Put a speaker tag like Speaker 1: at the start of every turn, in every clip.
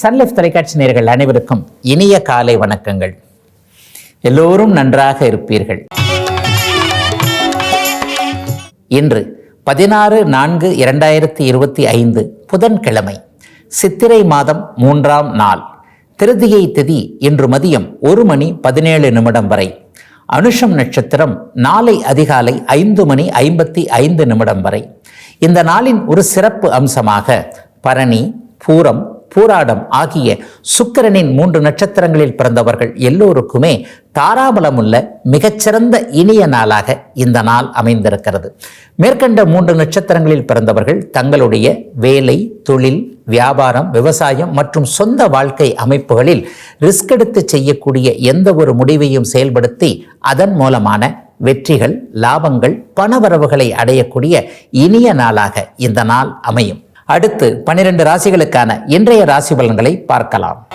Speaker 1: Sun Life தொலைக்காட்சி நேர்கள் அனைவருக்கும் இனிய காலை வணக்கங்கள். எல்லோரும் நன்றாக இருப்பீர்கள். இன்று பதினாறு நான்கு இரண்டாயிரத்தி இருபத்தி ஐந்து புதன்கிழமை சித்திரை மாதம் மூன்றாம் நாள். திருதியை திதி இன்று மதியம் ஒரு மணி பதினேழு நிமிடம் வரை. அனுஷம் நட்சத்திரம் நாளை அதிகாலை ஐந்து மணி ஐம்பத்தி ஐந்து நிமிடம் வரை. இந்த நாளின் ஒரு சிறப்பு அம்சமாக பரணி பூரம் பூராடம் ஆகிய சுக்கிரனின் மூன்று நட்சத்திரங்களில் பிறந்தவர்கள் எல்லோருக்குமே தாராபலமுள்ள மிகச்சிறந்த இனிய நாளாக இந்த நாள் அமைந்திருக்கிறது. மேற்கண்ட மூன்று நட்சத்திரங்களில் பிறந்தவர்கள் தங்களுடைய வேலை தொழில் வியாபாரம் விவசாயம் மற்றும் சொந்த வாழ்க்கை அமைப்புகளில் ரிஸ்க் எடுத்து செய்யக்கூடிய எந்த ஒரு முடிவையும் செயல்படுத்தி அதன் மூலமான வெற்றிகள் லாபங்கள் பணவரவுகளை அடையக்கூடிய இனிய நாளாக இந்த நாள் அமையும். அடுத்து பனிரெண்டு ராசிகளுக்கான இன்றைய ராசி பலன்களை பார்க்கலாம்.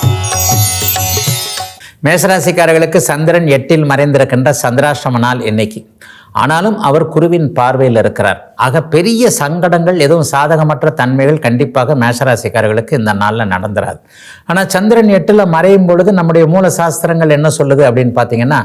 Speaker 1: மேசராசிக்காரர்களுக்கு சந்திரன் எட்டில் மறைந்திருக்கின்ற சந்திராஷ்டம நாள் இன்னைக்கு. ஆனாலும் அவர் குருவின் பார்வையில் இருக்கிறார். ஆக பெரிய சங்கடங்கள் எதுவும் சாதகமற்ற தன்மைகள் கண்டிப்பாக மேஷராசிக்காரர்களுக்கு இந்த நாளில் நடந்துராது. ஆனால் சந்திரன் எட்டில் மறையும் பொழுது நம்முடைய மூல சாஸ்திரங்கள் என்ன சொல்லுது அப்படின்னு பார்த்தீங்கன்னா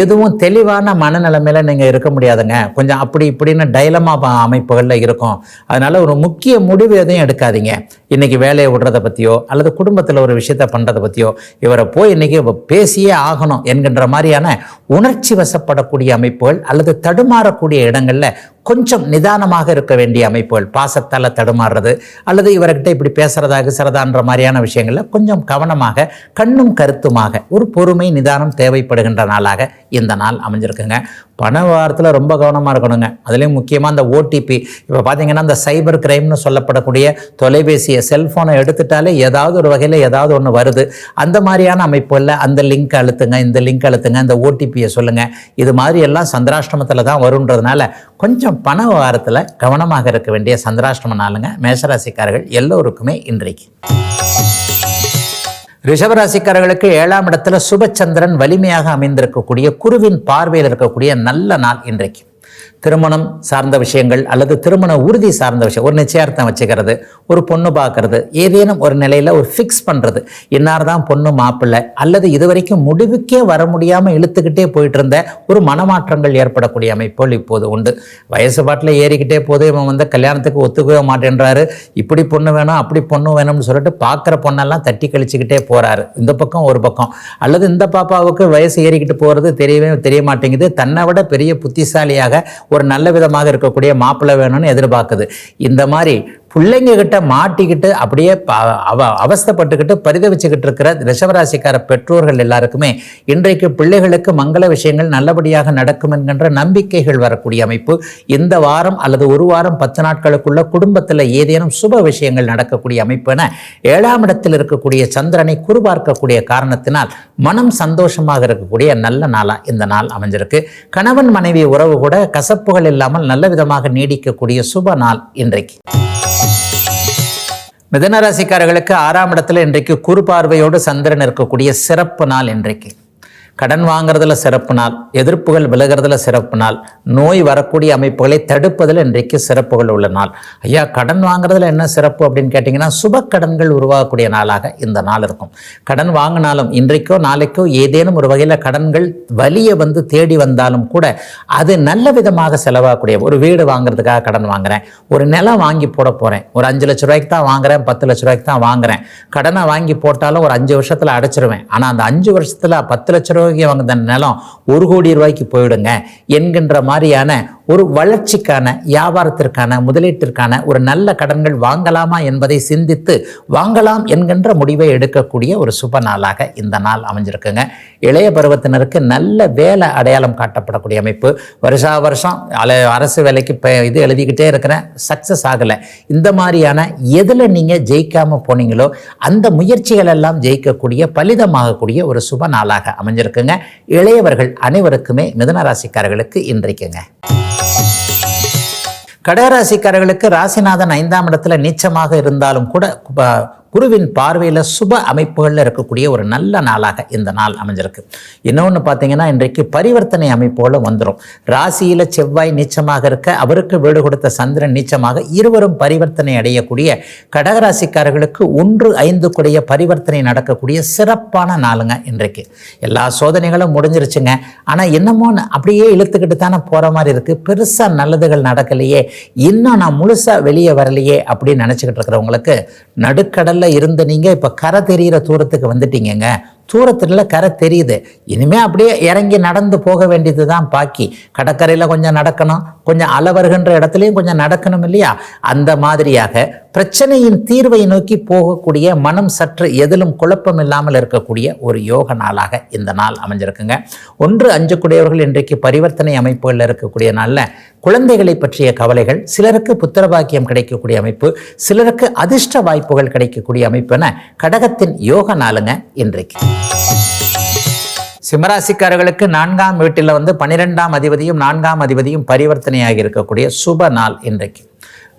Speaker 1: எதுவும் தெளிவான மனநிலைமையில் நீங்கள் இருக்க முடியாதுங்க. கொஞ்சம் அப்படி இப்படின்னு டைலமா அமைப்புகளில் இருக்கும். அதனால் ஒரு முக்கிய முடிவு எதையும் எடுக்காதீங்க. இன்னைக்கு வேலையை விடுறதை பற்றியோ அல்லது குடும்பத்தில் ஒரு விஷயத்தை பண்ணுறதை பற்றியோ இவரை போய் இன்றைக்கி பேசியே ஆகணும் என்கின்ற மாதிரியான உணர்ச்சி வசப்படக்கூடிய அமைப்புகள் அல்லது தடுமாறக்கூடிய இடங்களில் கொஞ்சம் நிதானமாக இருக்க வேண்டிய அமைப்புகள் பாசத்தால் தடுமாறுறது அல்லது இவர்கிட்ட இப்படி பேசுறதா கிசுறதான்ற மாதிரியான விஷயங்களில் கொஞ்சம் கவனமாக கண்ணும் கருத்துமாக ஒரு பொறுமை நிதானம் தேவைப்படுகின்ற நாளாக இந்த நாள் அமைஞ்சிருக்குங்க. பண விவகாரத்தில் ரொம்ப கவனமாக இருக்கணுங்க. அதுலேயும் முக்கியமாக அந்த ஓடிபி இப்போ பார்த்தீங்கன்னா அந்த சைபர் கிரைம்னு சொல்லப்படக்கூடிய தொலைபேசியை செல்ஃபோனை எடுத்துட்டாலே ஏதாவது ஒரு வகையில் ஏதாவது ஒன்று வருது. அந்த மாதிரியான அமைப்பில் அந்த லிங்க் அழுத்துங்க இந்த லிங்க் அழுத்துங்க இந்த ஓடிபியை சொல்லுங்கள் இது மாதிரி எல்லாம் சந்திராஷ்டமத்தில் தான் வருன்றதுனால கொஞ்சம் பண விவகாரத்தில் கவனமாக இருக்க வேண்டிய சந்திராஷ்டம நாளுங்க. மேஷராசிக்காரர்கள் எல்லோருக்குமே இன்றைக்கு. ரிஷபராசிக்காரர்களுக்கு ஏழாம் இடத்துல சுபச்சந்திரன் வலிமையாக அமைந்திருக்கக்கூடிய குருவின் பார்வையில் இருக்கக்கூடிய நல்ல நாள் இன்றைக்கு. திருமணம் சார்ந்த விஷயங்கள் அல்லது திருமண உறுதி சார்ந்த விஷயம் ஒரு நிச்சயார்த்தம் வச்சுக்கிறது ஒரு பொண்ணு பார்க்கறது ஏதேனும் ஒரு நிலையில் ஒரு ஃபிக்ஸ் பண்ணுறது இன்னார் தான் பொண்ணு மாப்பிள்ளை அல்லது இதுவரைக்கும் முடிவுக்கே வர முடியாமல் இழுத்துக்கிட்டே போயிட்டு இருந்த ஒரு மனமாற்றங்கள் ஏற்படக்கூடிய அமைப்புகள் இப்போது உண்டு. வயசு பாட்டில் ஏறிக்கிட்டே போது இவன் வந்து கல்யாணத்துக்கு ஒத்துக்கவே மாட்டேன்றாரு. இப்படி பொண்ணு வேணும் அப்படி பொண்ணு வேணும்னு சொல்லிட்டு பார்க்குற பொண்ணெல்லாம் தட்டி கழிச்சுக்கிட்டே போகிறாரு இந்த பக்கம் ஒரு பக்கம். அல்லது இந்த பாப்பாவுக்கு வயசு ஏறிக்கிட்டு போகிறது தெரியவே தெரிய மாட்டேங்குது. தன்னை விட பெரிய புத்திசாலியாக ஒரு நல்ல விதமாக இருக்கக்கூடிய மாப்பிள்ளை வேணும்னு எதிர்பார்க்குது. இந்த மாதிரி பிள்ளைங்க கிட்ட மாட்டிக்கிட்டு அப்படியே அவ அவஸ்தப்பட்டுக்கிட்டு பரிதவிச்சுக்கிட்டு இருக்கிற ரிஷவராசிக்கார பெற்றோர்கள் எல்லாருக்குமே இன்றைக்கு பிள்ளைகளுக்கு மங்கள விஷயங்கள் நல்லபடியாக நடக்கும் என்கின்ற நம்பிக்கைகள் வரக்கூடிய அமைப்பு. இந்த வாரம் அல்லது ஒரு வாரம் பத்து நாட்களுக்குள்ள குடும்பத்தில் ஏதேனும் சுப விஷயங்கள் நடக்கக்கூடிய அமைப்பு என ஏழாம் இடத்தில் இருக்கக்கூடிய சந்திரனை குறுபார்க்கக்கூடிய காரணத்தினால் மனம் சந்தோஷமாக இருக்கக்கூடிய நல்ல நாளாக இந்த நாள் அமைஞ்சிருக்கு. கணவன் மனைவி உறவு கூட கசப்புகள் இல்லாமல் நல்ல விதமாக நீடிக்கக்கூடிய சுப நாள் இன்றைக்கு. மிதனராசிக்காரர்களுக்கு ஆறாம் இடத்துல இன்றைக்கு குறு பார்வையோடு சந்திரன் இருக்கக்கூடிய சிறப்பு நாள் இன்றைக்கு. கடன் வாங்குறதுல சிறப்பு நாள் எதிர்ப்புகள் விலகிறதுல சிறப்பு நாள் நோய் வரக்கூடிய அமைப்புகளை தடுப்பதில் இன்றைக்கு சிறப்புகள் உள்ள நாள். ஐயா கடன் வாங்குறதுல என்ன சிறப்பு அப்படின்னு கேட்டிங்கன்னா சுப கடன்கள் உருவாகக்கூடிய நாளாக இந்த நாள் இருக்கும். கடன் வாங்கினாலும் இன்றைக்கோ நாளைக்கோ ஏதேனும் ஒரு வகையில் கடன்கள் வலியை வந்து தேடி வந்தாலும் கூட அது நல்ல விதமாக செலவாகக்கூடிய ஒரு வீடு வாங்குறதுக்காக கடன் வாங்குறேன் ஒரு நிலம் வாங்கி போட போகிறேன் ஒரு அஞ்சு லட்ச ரூபாய்க்கு தான் வாங்குறேன் பத்து லட்ச ரூபாய்க்கு தான் வாங்குறேன். கடனை வாங்கி போட்டாலும் ஒரு அஞ்சு வருஷத்தில் அடைச்சிருவேன். ஆனால் அந்த அஞ்சு வருஷத்தில் பத்து லட்ச ரூபாய்க்கு வாங்க நிலம். ஒரு கோடி ரூபாய்க்கு போயிடுங்க என்கின்ற மாதிரியான ஒரு வளர்ச்சிக்கான வியாபாரத்திற்கான முதலீட்டிற்கான ஒரு நல்ல கடன்கள் வாங்கலாமா என்பதை சிந்தித்து வாங்கலாம் என்கின்ற முடிவை எடுக்கக்கூடிய ஒரு சுப நாளாக இந்த நாள் அமைஞ்சிருக்குங்க. இளைய பருவத்தினருக்கு நல்ல வேலை அடையாளம் காட்டப்படக்கூடிய அமைப்பு. வருஷா வருஷம் அல அரசு வேலைக்கு இது எழுதிக்கிட்டே இருக்கிறேன். சக்ஸஸ் ஆகலை. இந்த மாதிரியான எதில் நீங்கள் ஜெயிக்காம போனீங்களோ அந்த முயற்சிகள் எல்லாம் ஜெயிக்கக்கூடிய பலிதமாகக்கூடிய ஒரு சுப நாளாக இருக்குங்க. இளையவர்கள் அனைவருக்குமே மிதன ராசிக்காரர்களுக்கு இன்றைக்குங்க. கடகராசிக்காரர்களுக்கு ராசிநாதன் ஐந்தாம் இடத்துல நீச்சமாக இருந்தாலும் கூட குருவின் பார்வையில் சுப அமைப்புகளில் இருக்கக்கூடிய ஒரு நல்ல நாளாக இந்த நாள் அமைஞ்சிருக்கு. இன்னொன்று பார்த்தீங்கன்னா இன்றைக்கு பரிவர்த்தனை அமைப்புகளும் வந்துடும் ராசியில் செவ்வாய் நீச்சமாக இருக்க அவருக்கு வீடு கொடுத்த சந்திரன் நீச்சமாக இருவரும் பரிவர்த்தனை அடையக்கூடிய கடகராசிக்காரர்களுக்கு ஒன்று ஐந்து கூடிய பரிவர்த்தனை நடக்கக்கூடிய சிறப்பான நாளுங்க இன்றைக்கு. எல்லா சோதனைகளும் முடிஞ்சிருச்சுங்க. ஆனால் என்னமோ அப்படியே இழுத்துக்கிட்டு தானே போகிற மாதிரி இருக்குது பெருசாக நல்லதுகள் நடக்கலையே. இன்னும் நான் முழுசாக வெளியே வரலையே அப்படின்னு நினச்சிக்கிட்டு இருக்கிறவங்களுக்கு நடுக்கடலில் இருந்த நீங்கள் இப்போ கரை தெரிகிற தூரத்துக்கு வந்துட்டீங்கங்க. தூரத்தில் கரை தெரியுது. இனிமே அப்படியே இறங்கி நடந்து போக வேண்டியது தான் பாக்கி. கடற்கரையில் கொஞ்சம் நடக்கணும் கொஞ்சம் அலவருகின்ற இடத்துலையும் கொஞ்சம் நடக்கணும் இல்லையா? அந்த மாதிரியாக பிரச்சனையின் தீர்வை நோக்கி போகக்கூடிய மனம் சற்று எதிலும் குழப்பம் இல்லாமல் இருக்கக்கூடிய ஒரு யோக நாளாக இந்த நாள் அமைஞ்சிருக்குங்க. ஒன்று அஞ்சு இன்றைக்கு பரிவர்த்தனை அமைப்புகளில் இருக்கக்கூடிய நாளில் குழந்தைகளை பற்றிய கவலைகள் சிலருக்கு புத்திரபாக்கியம் கிடைக்கக்கூடிய அமைப்பு சிலருக்கு அதிர்ஷ்ட வாய்ப்புகள் கிடைக்கக்கூடிய அமைப்பு என கடகத்தின் யோக நாளுங்க இன்றைக்கு. சிம்மராசிக்காரர்களுக்கு நான்காம் வீட்டில் வந்து பன்னிரெண்டாம் அதிபதியும் நான்காம் அதிபதியும் பரிவர்த்தனையாக இருக்கக்கூடிய சுப நாள் இன்றைக்கு.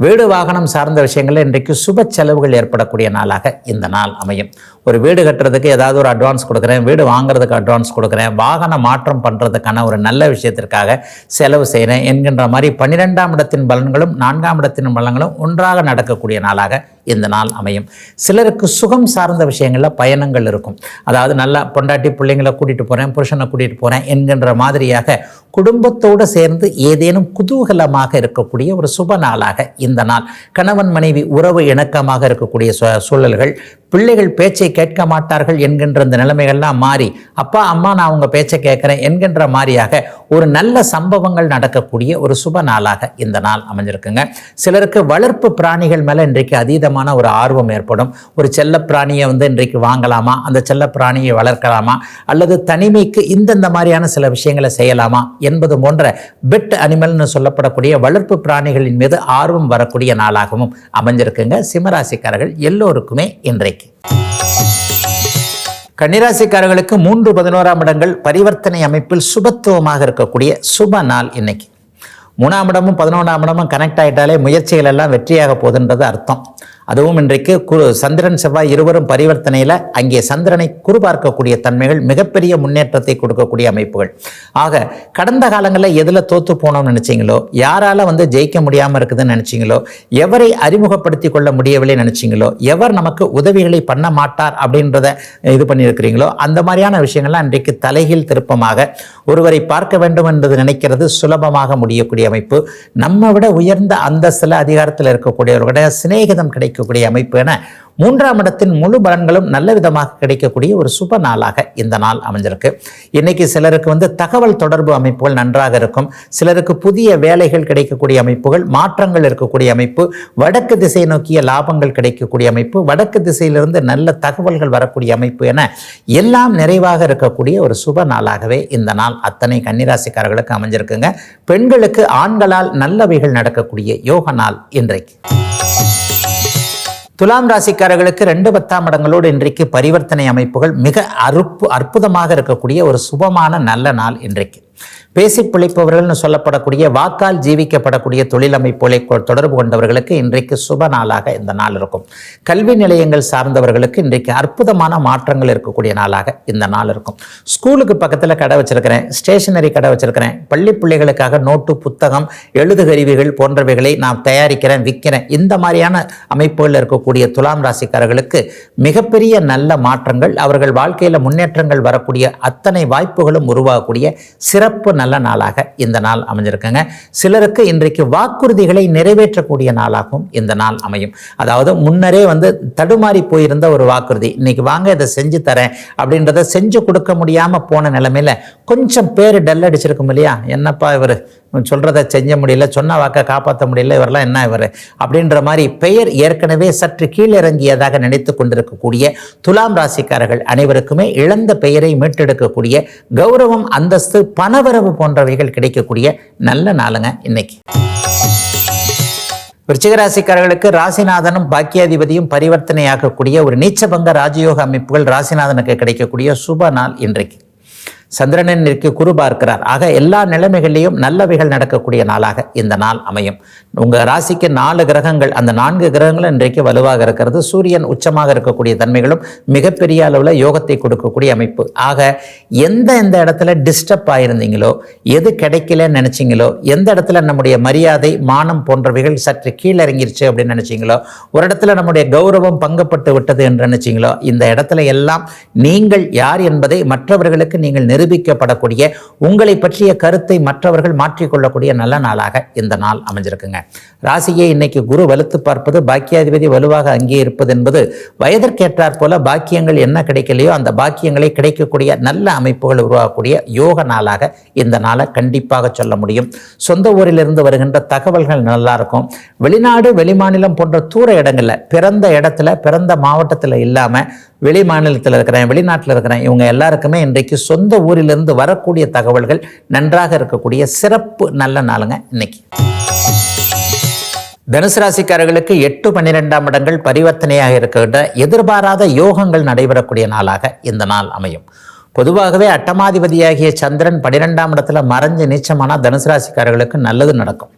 Speaker 1: வீடு வாகனம் சார்ந்த விஷயங்களில் இன்றைக்கு சுப செலவுகள் ஏற்படக்கூடிய நாளாக இந்த நாள் அமையும். ஒரு வீடு கட்டுறதுக்கு ஏதாவது ஒரு அட்வான்ஸ் கொடுக்குறேன் வீடு வாங்குறதுக்கு அட்வான்ஸ் கொடுக்குறேன் வாகன மாற்றம் பண்ணுறதுக்கான ஒரு நல்ல விஷயத்திற்காக செலவு செய்கிறேன் என்கின்ற மாதிரி பன்னிரெண்டாம் இடத்தின் பலன்களும் நான்காம் இடத்தின் பலன்களும் ஒன்றாக நடக்கக்கூடிய நாளாக இந்த நாள் அமையும். சிலருக்கு சுகம் சார்ந்த விஷயங்களில் பயணங்கள் இருக்கும். அதாவது நல்லா பொண்டாட்டி பிள்ளைங்களை கூட்டிகிட்டு போகிறேன் புருஷனை கூட்டிகிட்டு போகிறேன் என்கின்ற மாதிரியாக குடும்பத்தோடு சேர்ந்து ஏதேனும் குதூகலமாக இருக்கக்கூடிய ஒரு சுப நாளாக இந்த நாள். கணவன் மனைவி உறவு இணக்கமாக இருக்கக்கூடிய சூழல்கள் பிள்ளைகள் பேச்சை கேட்க மாட்டார்கள் என்கின்ற இந்த நிலைமைகள்லாம் மாறி அப்பா அம்மா நான் உங்கள் பேச்சை கேட்குறேன் என்கின்ற மாதிரியாக ஒரு நல்ல சம்பவங்கள் நடக்கக்கூடிய ஒரு சுப நாளாக இந்த நாள் அமைஞ்சிருக்குங்க. சிலருக்கு வளர்ப்பு பிராணிகள் மேலே இன்றைக்கு அதீதமான ஒரு ஆர்வம் ஏற்படும். ஒரு செல்ல பிராணியை வந்து இன்றைக்கு வாங்கலாமா? அந்த செல்ல பிராணியை வளர்க்கலாமா? அல்லது தனிமைக்கு இந்தந்த மாதிரியான சில விஷயங்களை செய்யலாமா? என்பது போன்ற பெட் அனிமல்னு சொல்லப்படக்கூடிய வளர்ப்பு பிராணிகளின் மீது ஆர்வம் வரக்கூடிய நாளாகவும் அமைஞ்சிருக்குங்க. சிம்மராசிக்காரர்கள் எல்லோருக்குமே இன்றைக்கு கன்னிராசிக்காரர்களுக்கு மூன்று பதினோராம் இடங்கள் பரிவர்த்தனை அமைப்பில் சுபத்துவமாக இருக்கக்கூடிய சுப நாள் இன்னைக்கு. மூணாம் இடமும் பதினொன்றாம் இடமும் கனெக்ட் ஆகிட்டாலே முயற்சிகள் எல்லாம் வெற்றியாக போகுதுன்றது அர்த்தம். அதுவும் இன்றைக்கு குரு சந்திரன் செவ்வாய் இருவரும் பரிவர்த்தனையில் அங்கே சந்திரனை குறுபார்க்கக்கூடிய தன்மைகள் மிகப்பெரிய முன்னேற்றத்தை கொடுக்கக்கூடிய அமைப்புகள். ஆக கடந்த காலங்களில் எதில் தோத்து போனோம்னு நினச்சிங்களோ யாரால் வந்து ஜெயிக்க முடியாமல் இருக்குதுன்னு நினச்சிங்களோ எவரை அறிமுகப்படுத்தி கொள்ள முடியவில்லை நினச்சிங்களோ எவர் நமக்கு உதவிகளை பண்ண மாட்டார் அப்படின்றத இது பண்ணியிருக்கிறீங்களோ அந்த மாதிரியான விஷயங்கள்லாம் இன்றைக்கு தலைகீழ் திருப்பமாக ஒருவரை பார்க்க வேண்டும் என்பது நினைக்கிறது சுலபமாக முடியக்கூடிய அமைப்பு. நம்ம விட உயர்ந்த அந்தஸ்தில் அதிகாரத்தில் இருக்கக்கூடியவர்களுடைய சிநேகிதம் கிடைக்கக்கூடிய அமைப்பு என மூன்றாம் இடத்தின் முழு பலன்களும் நல்ல விதமாக கிடைக்கக்கூடிய ஒரு சுப நாளாக இந்த நாள் அமைஞ்சிருக்கு. இன்னைக்கு சிலருக்கு வந்து தகவல் தொடர்பு அமைப்புகள் நன்றாக இருக்கும். சிலருக்கு புதிய வேலைகள் கிடைக்கக்கூடிய அமைப்புகள் மாற்றங்கள் இருக்கக்கூடிய அமைப்பு வடக்கு திசை நோக்கிய லாபங்கள் கிடைக்கக்கூடிய அமைப்பு வடக்கு திசையிலிருந்து நல்ல தகவல்கள் வரக்கூடிய அமைப்பு என எல்லாம் நிறைவாக இருக்கக்கூடிய ஒரு சுப நாளாகவே இந்த நாள் அத்தனை கன்னிராசிக்காரர்களுக்கு அமைஞ்சிருக்குங்க. பெண்களுக்கு ஆண்களால் நல்லவைகள் நடக்கக்கூடிய யோக நாள் இன்றைக்கு. துலாம் ராசிக்காரர்களுக்கு ரெண்டு பத்தாம் இடங்களோடு இன்றைக்கு பரிவர்த்தனை அமைப்புகள் மிக அற்பு அற்புதமாக இருக்கக்கூடிய ஒரு சுபமான நல்ல நாள் இன்றைக்கு. பேசி பிழைப்பவர்கள்னு சொல்லப்படக்கூடிய வாக்கால் ஜீவிக்கப்படக்கூடிய தொழில் அமைப்புகளை தொடர்பு கொண்டவர்களுக்கு இன்றைக்கு சுப நாளாக இந்த நாள் இருக்கும். கல்வி நிலையங்கள் சார்ந்தவர்களுக்கு இன்றைக்கு அற்புதமான மாற்றங்கள் இருக்கக்கூடிய நாளாக இந்த நாள் இருக்கும். ஸ்கூலுக்கு பக்கத்தில் கடை வச்சிருக்கிறேன் ஸ்டேஷனரி கடை வச்சிருக்கிறேன். பள்ளி பிள்ளைகளுக்காக நோட்டு புத்தகம் எழுதுகருவிகள் போன்றவைகளை நான் தயாரிக்கிறேன் விற்கிறேன் இந்த மாதிரியான அமைப்புகளில் இருக்கக்கூடிய துலாம் ராசிக்காரர்களுக்கு மிகப்பெரிய நல்ல மாற்றங்கள் அவர்கள் வாழ்க்கையில் முன்னேற்றங்கள் வரக்கூடிய அத்தனை வாய்ப்புகளும் உருவாகக்கூடிய சிறப்பு நல்ல நாளாக இந்த நாள் அமைஞ்சிருக்குங்க. சிலருக்கு இன்றைக்கு வாக்குறுதிகளை நிறைவேற்றக்கூடிய நாளாகவும் இந்த நாள் அமையும். அதாவது முன்னரே வந்து தடுமாறி போயிருந்த ஒரு வாக்குறுதி இன்னைக்கு வாங்க இதை செஞ்சு தரேன் அப்படின்றத செஞ்சு கொடுக்க முடியாம போன நிலைமையில கொஞ்சம் பேர் டல் அடிச்சிருக்கும் இல்லையா? என்னப்பா இவர்? சொல்றதை செஞ்ச முடியல சொன்ன வாக்கை காப்பாற்ற முடியல இவரெல்லாம் என்ன இவர்? அப்படின்ற மாதிரி பெயர் ஏற்கனவே சற்று கீழிறங்கியதாக நினைத்து கொண்டிருக்கக்கூடிய துலாம் ராசிக்காரர்கள் அனைவருக்குமே இழந்த பெயரை மீட்டெடுக்கக்கூடிய கௌரவம் அந்தஸ்து பணவரவு போன்றவைகள் கிடைக்கக்கூடிய நல்ல நாளுங்க இன்னைக்கு. விருச்சிகராசிக்காரர்களுக்கு ராசிநாதனும் பாக்கியாதிபதியும் பரிவர்த்தனையாகக்கூடிய ஒரு நீச்சபங்க ராஜயோக அமைப்புகள் ராசிநாதனுக்கு கிடைக்கக்கூடிய சுப நாள் இன்றைக்கு. சந்திரனின் நிற்கு குரு பார்க்கிறார். ஆக எல்லா நிலைமைகளிலும் நல்லவைகள் நடக்கக்கூடிய நாளாக இந்த நாள் அமையும். உங்கள் ராசிக்கு நாலு கிரகங்கள் அந்த நான்கு கிரகங்களும் இன்றைக்கு வலுவாக இருக்கிறது. சூரியன் உச்சமாக இருக்கக்கூடிய தன்மைகளும் மிகப்பெரிய அளவில் யோகத்தை கொடுக்கக்கூடிய அமைப்பு. ஆக எந்த எந்த இடத்துல டிஸ்டர்ப் ஆயிருந்தீங்களோ எது கிடைக்கலன்னு நினச்சிங்களோ எந்த இடத்துல நம்முடைய மரியாதை மானம் போன்றவைகள் சற்று கீழே இறங்கிருச்சு அப்படின்னு நினச்சிங்களோ ஒரு இடத்துல நம்முடைய கௌரவம் பங்கப்பட்டு விட்டது என்று நினச்சிங்களோ இந்த இடத்துல எல்லாம் நீங்கள் யார் என்பதை மற்றவர்களுக்கு நீங்கள் நிரூபிக்கப்படக்கூடிய உங்களை பற்றிய கருத்தை மற்றவர்கள் மாற்றிக்கொள்ளக்கூடிய நல்ல நாளாக இந்த நாள் அமைஞ்சிருக்குங்க. ராசியை இன்னைக்கு குரு வலுத்து பார்ப்பது பாக்கியாதிபதி வலுவாக அங்கே இருப்பது என்பது வயதிற்கேற்றார் போல பாக்கியங்கள் என்ன கிடைக்கலையோ அந்த பாக்கியங்களை கிடைக்கக்கூடிய நல்ல அமைப்புகள் உருவாகக்கூடிய யோக நாளாக இந்த நாளை கண்டிப்பாக சொல்ல முடியும். சொந்த ஊரிலிருந்து வருகின்ற தகவல்கள் நல்லா இருக்கும் வெளிநாடு வெளிமாநிலம் போன்ற தூர இடங்களில் பிறந்த இடத்துல பிறந்த மாவட்டத்தில் இல்லாமல் வெளி மாநிலத்தில் இருக்கிறேன் வெளிநாட்டில் இருக்கிறேன் இவங்க எல்லாருக்குமே இன்றைக்கு சொந்த ஊரிலிருந்து வரக்கூடிய தகவல்கள் நன்றாக இருக்கக்கூடிய சிறப்பு நல்ல நாளுங்க இன்னைக்கு. தனுசு ராசிக்காரர்களுக்கு எட்டு பன்னிரெண்டாம் இடங்கள் பரிவர்த்தனையாக இருக்கின்ற எதிர்பாராத யோகங்கள் நடைபெறக்கூடிய நாளாக இந்த நாள் அமையும். பொதுவாகவே அட்டமாதிபதியாகிய சந்திரன் பன்னிரெண்டாம் இடத்துல மறைஞ்சு நீச்சமானால் தனுசு ராசிக்காரர்களுக்கு நல்லது நடக்கும்.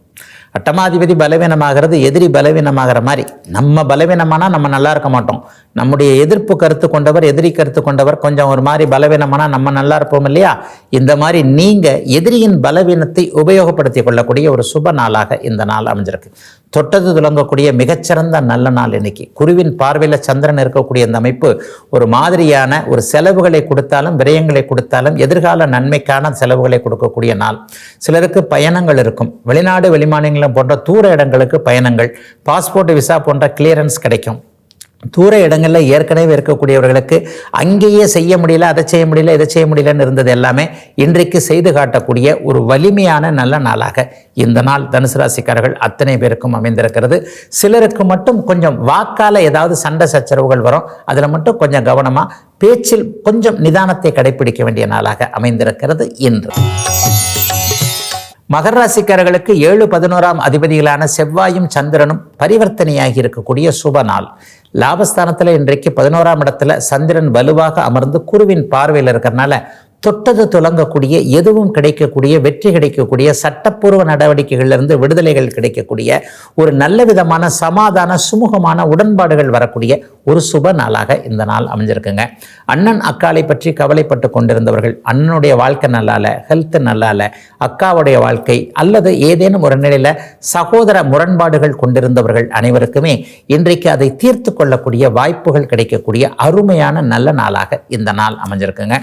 Speaker 1: அட்டமாதிபதி பலவீனமாகிறது எதிரி பலவீனமாகிற மாதிரி. நம்ம பலவீனமானால் நம்ம நல்லா இருக்க மாட்டோம். நம்முடைய எதிர்ப்பு கருத்து கொண்டவர் எதிரி கருத்து கொண்டவர் கொஞ்சம் ஒரு மாதிரி பலவீனமானால் நம்ம நல்லா இருப்போம் இல்லையா? இந்த மாதிரி நீங்கள் எதிரியின் பலவீனத்தை உபயோகப்படுத்திக் கொள்ளக்கூடிய ஒரு சுப நாளாக இந்த நாள் அமைஞ்சிருக்கு. தொட்டது துலங்கக்கூடிய மிகச்சிறந்த நல்ல நாள் இன்னைக்கு. குருவின் பார்வையில் சந்திரன் இருக்கக்கூடிய இந்த அமைப்பு ஒரு மாதிரியான ஒரு செலவுகளை கொடுத்தாலும் விரயங்களை கொடுத்தாலும் எதிர்கால நன்மைக்கான செலவுகளை கொடுக்கக்கூடிய நாள். சிலருக்கு பயணங்கள் இருக்கும். வெளிநாடு வெளிமாநிலம் போன்ற தூர இடங்களுக்கு பயணங்கள். பாஸ்போர்ட் விசா போன்ற கிளியரன்ஸ் கிடைக்கும். தூர இடங்களில் ஏற்கனவே இருக்கக்கூடியவர்களுக்கு அங்கேயே செய்ய முடியல அதை செய்ய முடியல இதை செய்ய முடியலன்னு இருந்தது எல்லாமே இன்றைக்கு செய்து காட்டக்கூடிய ஒரு வலிமையான நல்ல நாளாக இந்த நாள் தனுசு ராசிக்காரர்கள் அத்தனை பேருக்கும் அமைந்திருக்கிறது. சிலருக்கு மட்டும் கொஞ்சம் வாக்கால் ஏதாவது சண்டை சச்சரவுகள் வரும். அதில் மட்டும் கொஞ்சம் கவனமாக பேச்சில் கொஞ்சம் நிதானத்தை கடைபிடிக்க வேண்டிய நாளாக அமைந்திருக்கிறது இன்று. மகர ராசிக்காரர்களுக்கு ஏழு பதினோராம் அதிபதிகளான செவ்வாயும் சந்திரனும் பரிவர்த்தனையாகி இருக்கக்கூடிய சுப நாள். லாபஸ்தானத்தில் இன்றைக்கு பதினோராம் இடத்துல சந்திரன் வலுவாக அமர்ந்து குருவின் பார்வையில் இருக்கிறனால தொட்டது துலங்கக்கூடிய எதுவும் கிடைக்கக்கூடிய வெற்றி கிடைக்கக்கூடிய சட்டப்பூர்வ நடவடிக்கைகளிலிருந்து விடுதலைகள் கிடைக்கக்கூடிய ஒரு நல்ல விதமான சமாதான சுமூகமான உடன்பாடுகள் வரக்கூடிய ஒரு சுப நாளாக இந்த நாள் அமைஞ்சிருக்குங்க. அண்ணன் அக்காலை பற்றி கவலைப்பட்டு கொண்டிருந்தவர்கள் அண்ணனுடைய வாழ்க்கை நல்லால ஹெல்த் நல்லால அக்காவுடைய வாழ்க்கை அல்லது ஏதேனும் ஒரு நிலையில் சகோதர முரண்பாடுகள் கொண்டிருந்தவர்கள் அனைவருக்குமே இன்றைக்கு அதை தீர்த்து கொள்ளக்கூடிய வாய்ப்புகள் கிடைக்கக்கூடிய அருமையான நல்ல நாளாக இந்த நாள் அமைஞ்சிருக்குங்க.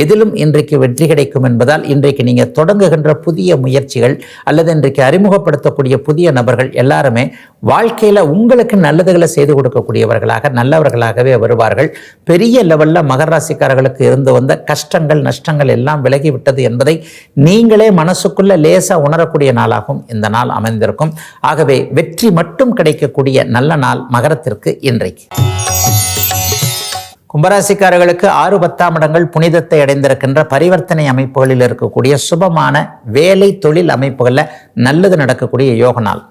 Speaker 1: எதிலும் இன்றைக்கு வெற்றி கிடைக்கும் என்பதால் இன்றைக்கு நீங்கள் தொடங்குகின்ற புதிய முயற்சிகள் அல்லது இன்றைக்கு அறிமுகப்படுத்தக்கூடிய புதிய நபர்கள் எல்லாருமே வாழ்க்கையில் உங்களுக்கு நல்லதுகளை செய்து கொடுக்கக்கூடியவர்களாக நல்லவர்களாகவே வருவார்கள். பெரிய லெவலில் மகர ராசிக்காரர்களுக்கு இருந்து வந்த கஷ்டங்கள் நஷ்டங்கள் எல்லாம் விலகிவிட்டது என்பதை நீங்களே மனசுக்குள்ள லேசாக உணரக்கூடிய நாளாகவும் இந்த நாள் அமைந்திருக்கும். ஆகவே வெற்றி மட்டும் கிடைக்கக்கூடிய நல்ல நாள் மகரத்திற்கு இன்றைக்கு. கும்பராசிக்காரர்களுக்கு ஆறு பத்தாம் இடங்கள் புனிதத்தை அடைந்திருக்கின்ற பரிவர்த்தனை அமைப்புகளில் இருக்கக்கூடிய சுபமான வேலை தொழில் அமைப்புகளில் நல்லது நடக்கக்கூடிய யோக நாள்.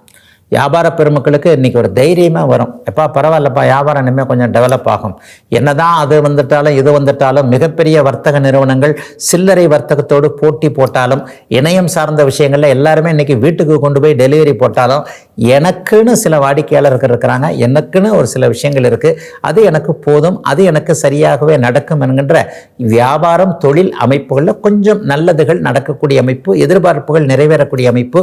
Speaker 1: வியாபார பெருமக்களுக்கு இன்றைக்கி ஒரு தைரியமாக வரும். எப்பா பரவாயில்லப்பா வியாபாரம் இனிமேல் கொஞ்சம் டெவலப் ஆகும். என்னதான் அது வந்துட்டாலும் இது வந்துட்டாலும் மிகப்பெரிய வர்த்தக நிறுவனங்கள் சில்லறை வர்த்தகத்தோடு போட்டி போட்டாலும் இணையம் சார்ந்த விஷயங்களில் எல்லாருமே இன்றைக்கி வீட்டுக்கு கொண்டு போய் டெலிவரி போட்டாலும் எனக்குன்னு சில வாடிக்கையாளர்கள் இருக்கிறாங்க. எனக்குன்னு ஒரு சில விஷயங்கள் இருக்குது அது எனக்கு போதும் அது எனக்கு சரியாகவே நடக்கும் என்கின்ற வியாபாரம் தொழில் அமைப்புகளில் கொஞ்சம் நல்லதுகள் நடக்கக்கூடிய அமைப்பு எதிர்பார்ப்புகள் நிறைவேறக்கூடிய அமைப்பு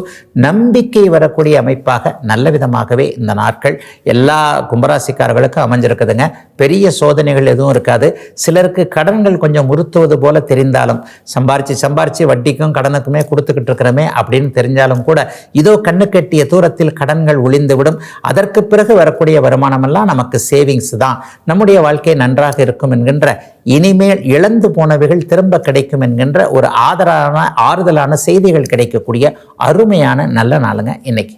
Speaker 1: நம்பிக்கை வரக்கூடிய அமைப்பாக நல்ல விதமாகவே இந்த நாட்கள் எல்லா கும்பராசிக்காரர்களுக்கும் அமைஞ்சிருக்குதுங்க. பெரிய சோதனைகள் எதுவும் இருக்காது. சிலருக்கு கடன்கள் கொஞ்சம் உறுத்துவது போல தெரிந்தாலும் சம்பாரிச்சு சம்பாரிச்சு வட்டிக்கும் கடனுக்குமே கொடுத்துக்கிட்டு இருக்கிறோமே அப்படின்னு தெரிஞ்சாலும் கூட இதோ கண்ணு கட்டிய தூரத்தில் கடன்கள் ஒளிந்துவிடும். அதற்கு பிறகு வரக்கூடிய வருமானமெல்லாம் நமக்கு சேவிங்ஸ் தான். நம்முடைய வாழ்க்கை நன்றாக இருக்கும் என்கின்ற இனிமேல் இழந்து போனவைகள் திரும்ப கிடைக்கும் என்கின்ற ஒரு ஆதரவான ஆறுதலான செய்திகள் கிடைக்கக்கூடிய அருமையான நல்ல நாளுங்க இன்னைக்கு.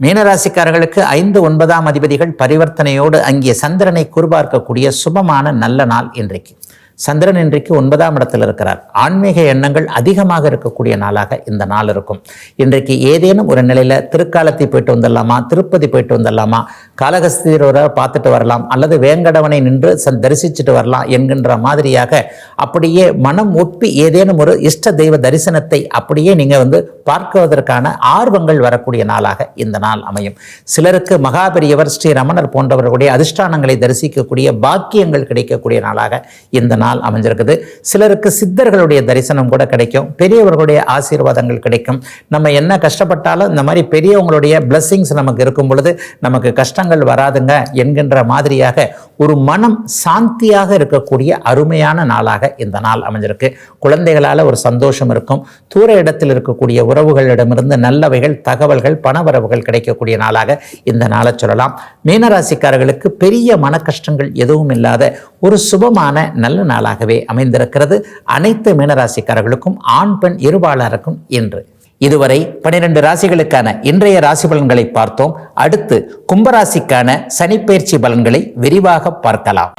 Speaker 1: மீனராசிக்காரர்களுக்கு ஐந்து ஒன்பதாம் அதிபதிகள் பரிவர்த்தனையோடு அங்கே சந்திரனை குறிபார்க்கக்கூடிய சுபமான நல்ல நாள் இன்றைக்கு. சந்திரன் இன்றைக்கு ஒன்பதாம் இடத்தில் இருக்கிறார். ஆன்மீக எண்ணங்கள் அதிகமாக இருக்கக்கூடிய நாளாக இந்த நாள் இருக்கும். இன்றைக்கு ஏதேனும் ஒரு நிலையில் திருக்காலத்தை போயிட்டு வந்துடலாமா திருப்பதி போயிட்டு வந்துடலாமா காலகஸ்தீரரை பார்த்துட்டு வரலாம். அல்லது வேங்கடவனை நின்று ச- தரிசிச்சுட்டு வரலாம் என்கின்ற மாதிரியாக அப்படியே மனம் ஒப்பி ஏதேனும் ஒரு இஷ்ட தெய்வ தரிசனத்தை அப்படியே நீங்கள் வந்து பார்க்குவதற்கான ஆர்வங்கள் வரக்கூடிய நாளாக இந்த நாள் அமையும். சிலருக்கு மகாபெரியவர் ஸ்ரீ ரமணர் போன்றவர்களுடைய அதிஷ்டானங்களை தரிசிக்கக்கூடிய பாக்கியங்கள் கிடைக்கக்கூடிய நாளாக இந்த நாள் அமைஞ்சிருக்குது. சிலருக்கு சித்தர்களுடைய தரிசனம் கூட கிடைக்கும். பெரியவர்களுடைய ஆசீர்வாதங்கள் கிடைக்கும். நம்ம என்ன கஷ்டப்பட்டாலும் இந்த மாதிரி பெரியவங்களுடைய பிளஸ்ஸிங்ஸ் நமக்கு இருக்கும் பொழுது நமக்கு கஷ்டங்கள் வராதுங்க என்கின்ற மாதிரியாக ஒரு மனம் சாந்தியாக இருக்கக்கூடிய அருமையான நாளாக இந்த நாள் அமைஞ்சிருக்கு. குழந்தைகளால் ஒரு சந்தோஷம் இருக்கும். தூர இடத்தில் இருக்கக்கூடிய உறவுகளிடமிருந்து நல்லவைகள் தகவல்கள் பணவரவுகள் கிடைக்கக்கூடிய நாளாக இந்த நாளை சொல்லலாம். மீனராசிக்காரர்களுக்கு பெரிய மன கஷ்டங்கள் எதுவும் இல்லாத ஒரு சுபமான நல்ல நாளாகவே அமைந்திருக்கிறது. அனைத்து மீனராசிக்காரர்களுக்கும் ஆண் பெண் இருபாளருக்கும் இன்று இதுவரை பனிரெண்டு ராசிகளுக்கான இன்றைய ராசி பலன்களை பார்த்தோம். அடுத்து கும்பராசிக்கான சனிப்பெயர்ச்சி பலன்களை விரிவாக பார்க்கலாம்.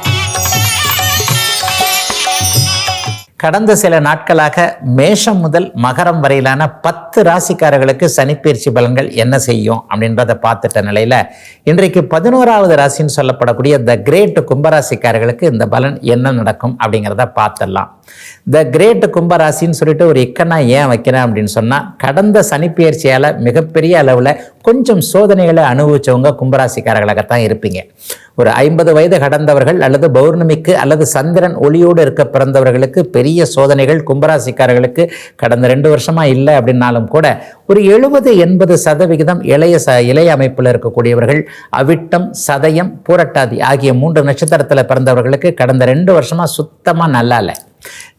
Speaker 1: கடந்த சில நாட்களாக மேஷம் முதல் மகரம் வரையிலான பத்து ராசிக்காரர்களுக்கு சனிப்பயிற்சி பலன்கள் என்ன செய்யும் அப்படின்றத பார்த்துட்ட நிலையில் இன்றைக்கு பதினோராவது ராசின்னு சொல்லப்படக்கூடிய த கிரேட் கும்பராசிக்காரர்களுக்கு இந்த பலன் என்ன நடக்கும் அப்படிங்கிறத பார்த்துடலாம். த கிரேட் கும்பராசின்னு சொல்லிட்டு ஒரு இக்கனா ஏன் வைக்கிறேன் அப்படின்னு சொன்னால் கடந்த சனிப்பயிற்சியால் மிகப்பெரிய அளவில் கொஞ்சம் சோதனைகளை அனுபவித்தவங்க கும்பராசிக்காரர்களாகத்தான் இருப்பீங்க. ஒரு ஐம்பது வயது கடந்தவர்கள் அல்லது பௌர்ணமிக்கு அல்லது சந்திரன் ஒளியோடு இருக்க பிறந்தவர்களுக்கு பெரிய சோதனைகள் கும்பராசிக்காரர்களுக்கு கடந்த ரெண்டு வருஷமா இல்லை அப்படின்னாலும் கூட ஒரு எழுபது எண்பது சதவிகிதம் இளைய ச இளைய அமைப்பில் இருக்கக்கூடியவர்கள் அவிட்டம் சதயம் பூரட்டாதி ஆகிய மூன்று நட்சத்திரத்தில் பிறந்தவர்களுக்கு கடந்த ரெண்டு வருஷமாக சுத்தமாக நல்லா இல்லை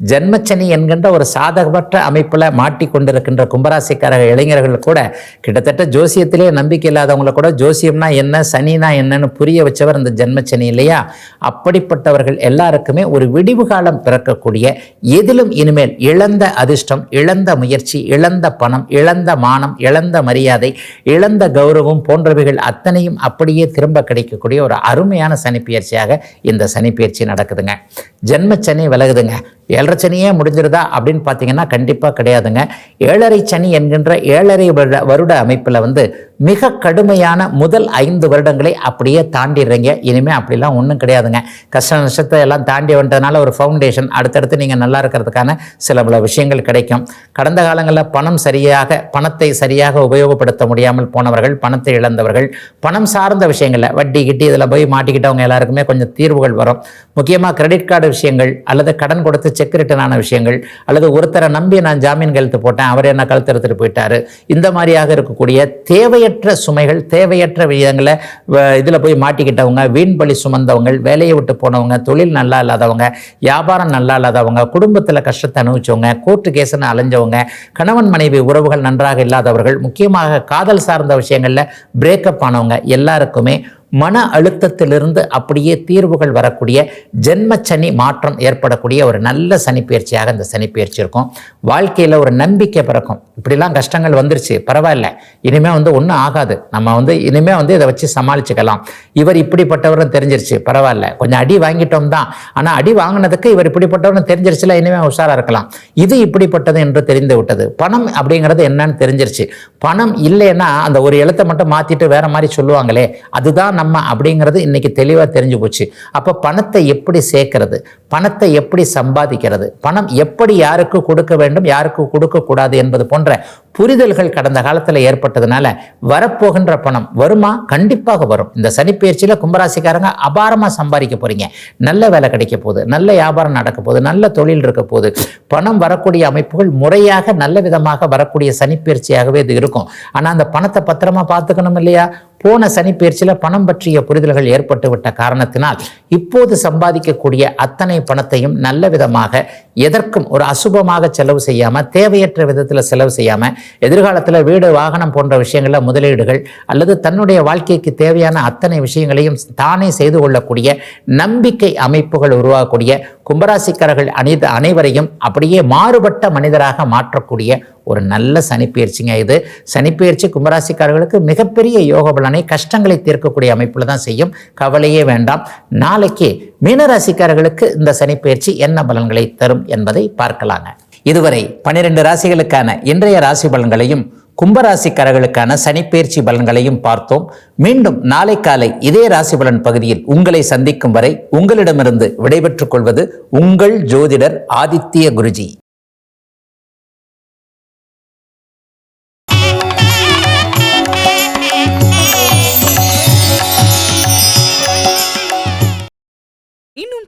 Speaker 1: ஜென்மச்சனி என்கின்ற ஒரு சாதகமற்ற அமைப்பில் மாட்டிக்கொண்டிருக்கின்ற கும்பராசிக்கார இளைஞர்கள் கூட கிட்டத்தட்ட ஜோசியத்திலே நம்பிக்கை இல்லாதவங்களை கூட ஜோசியம்னா என்ன சனினா என்னன்னு புரிய வச்சவர் இந்த ஜென்மச்சனி இல்லையா? அப்படிப்பட்டவர்கள் எல்லாருக்குமே ஒரு விடிவு காலம் பிறக்கக்கூடிய எதிலும் இனிமேல் இழந்த அதிர்ஷ்டம் இழந்த முயற்சி இழந்த பணம் இழந்த மானம் இழந்த மரியாதை இழந்த கௌரவம் போன்றவைகள் அத்தனையும் அப்படியே திரும்ப கிடைக்கக்கூடிய ஒரு அருமையான சனிப்பயிற்சியாக இந்த சனிப்பயிற்சி நடக்குதுங்க. ஜென்மச்சனி விலகுதுங்க. ஏழரை சனியே முடிஞ்சிருதா அப்படின்னு பார்த்தீங்கன்னா கண்டிப்பாக கிடையாதுங்க. ஏழரை சனி என்கின்ற ஏழரை வருட வருட அமைப்பில் வந்து மிக கடுமையான முதல் ஐந்து வருடங்களை அப்படியே தாண்டிடுறீங்க. இனிமேல் அப்படிலாம் ஒன்றும் கிடையாதுங்க. கஷ்ட நஷ்டத்தை எல்லாம் தாண்டி வந்ததுனால ஒரு ஃபவுண்டேஷன் அடுத்தடுத்து நீங்கள் நல்லா இருக்கிறதுக்கான சில பல விஷயங்கள் கிடைக்கும். கடந்த காலங்களில் பணம் சரியாக பணத்தை சரியாக உபயோகப்படுத்த முடியாமல் போனவர்கள் பணத்தை இழந்தவர்கள் பணம் சார்ந்த விஷயங்களில் வட்டி கிட்டி இதில் போய் மாட்டிக்கிட்டவங்க எல்லாருக்குமே கொஞ்சம் தீர்வுகள் வரும். முக்கியமாக கிரெடிட் கார்டு விஷயங்கள் அல்லது கடன் கொடுத்து செக் ரிட்டனான விஷயங்கள் அல்லது ஒருத்தரை நம்பி நான் ஜாமீன் கழுத்து போட்டேன் அவர் என்ன கழுத்தெடுத்துட்டு போயிட்டாரு. இந்த மாதிரியாக இருக்கக்கூடிய தேவையற்ற சுமைகள் தேவையற்ற விஷயங்களை இதில் போய் மாட்டிக்கிட்டவங்க வீண் பலி சுமந்தவங்க வேலையை விட்டு போனவங்க தொழில் நல்லா இல்லாதவங்க வியாபாரம் நல்லா இல்லாதவங்க குடும்பத்தில் கஷ்டத்தை அனுபவிச்சவங்க கோர்ட்டு கேஸ்னு அலைஞ்சவங்க கணவன் மனைவி உறவுகள் நன்றாக இல்லாதவர்கள் முக்கியமாக காதல் சார்ந்த விஷயங்களில் பிரேக்கப் ஆனவங்க எல்லாருக்குமே மன அழுத்தத்திலிருந்து அப்படியே தீர்வுகள் வரக்கூடிய ஜென்ம சனி மாற்றம் ஏற்படக்கூடிய ஒரு நல்ல சனிப்பெயர்ச்சியாக இந்த சனிப்பெயர்ச்சி இருக்கும். வாழ்க்கையில் ஒரு நம்பிக்கை பிறக்கும். இப்படிலாம் கஷ்டங்கள் வந்துருச்சு. பரவாயில்ல. இனிமேல் வந்து ஒன்றும் ஆகாது. நம்ம வந்து இனிமேல் வந்து இதை வச்சு சமாளிச்சுக்கலாம். இவர் இப்படிப்பட்டவரும் தெரிஞ்சிருச்சு. பரவாயில்ல. கொஞ்சம் அடி வாங்கிட்டோம் தான். ஆனால் அடி வாங்கினதுக்கு இவர் இப்படிப்பட்டவரும் தெரிஞ்சிருச்சுல இனிமேல் உஷாராக இருக்கலாம். இது இப்படிப்பட்டது என்று தெரிந்து விட்டது. பணம் அப்படிங்கிறது என்னன்னு தெரிஞ்சிருச்சு. பணம் இல்லைன்னா அந்த ஒரு எழுத்தை மட்டும் மாற்றிட்டு வேற மாதிரி சொல்லுவாங்களே அதுதான் நம்ம அப்படிங்கிறது இன்னைக்கு தெளிவாக தெரிஞ்சு போச்சு. அப்போ பணத்தை எப்படி சேர்க்கறது? பணத்தை எப்படி சம்பாதிக்கிறது? பணம் எப்படி யாருக்கு கொடுக்க வேண்டும்? யாருக்கு கொடுக்கக்கூடாது என்பது போன்ற புரிதல்கள் கடந்த காலத்தில் ஏற்பட்டதுனால வரப்போகின்ற பணம் வருமா? கண்டிப்பாக வரும். இந்த சனிப்பயிற்சியில் கும்பராசிக்காரங்க அபாரமாக சம்பாதிக்க போறீங்க. நல்ல வேலை கிடைக்க போகுது. நல்ல வியாபாரம் நடக்க போகுது. நல்ல தொழில் இருக்க போகுது. பணம் வரக்கூடிய அமைப்புகள் முறையாக நல்ல விதமாக வரக்கூடிய சனிப்பயிற்சியாகவே இது இருக்கும். ஆனால் அந்த பணத்தை பத்திரமா பார்த்துக்கணும் இல்லையா? போன சனிப்பெயர்ச்சியில் பணம் பற்றிய புரிதல்கள் ஏற்பட்டுவிட்ட காரணத்தினால் இப்போது சம்பாதிக்கக்கூடிய அத்தனை பணத்தையும் நல்ல விதமாக எதற்கும் ஒரு அசுபமாக செலவு செய்யாமல் தேவையற்ற விதத்தில் செலவு செய்யாமல் எதிர்காலத்தில் வீடு வாகனம் போன்ற விஷயங்களில் முதலீடுகள் அல்லது தன்னுடைய வாழ்க்கைக்கு தேவையான அத்தனை விஷயங்களையும் தானே செய்து கொள்ளக்கூடிய நம்பிக்கை அமைப்புகள் உருவாகக்கூடிய கும்பராசிக்காரர்கள் அனைத்து அனைவரையும் அப்படியே மாறுபட்ட மனிதராக மாற்றக்கூடிய ஒரு நல்ல சனிப்பெயர்ச்சிங்க இது. சனிப்பெயர்ச்சி கும்பராசிக்காரர்களுக்கு மிகப்பெரிய யோக பலனை கஷ்டங்களை தீர்க்கக்கூடிய அமைப்பில் தான் செய்யும். கவலையே வேண்டாம். நாளைக்கு மீனராசிக்காரர்களுக்கு இந்த சனிப்பயிற்சி என்ன பலன்களை தரும் என்பதை பார்க்கலாங்க. இதுவரை பனிரெண்டு ராசிகளுக்கான இன்றைய ராசி பலன்களையும் கும்பராசிக்காரர்களுக்கான சனிப்பயிற்சி பலன்களையும் பார்த்தோம். மீண்டும் நாளை காலை இதே ராசி பலன் பகுதியில் உங்களை சந்திக்கும் வரை உங்களிடமிருந்து விடைபெற்றுக் கொள்வது உங்கள் ஜோதிடர் ஆதித்ய குருஜி.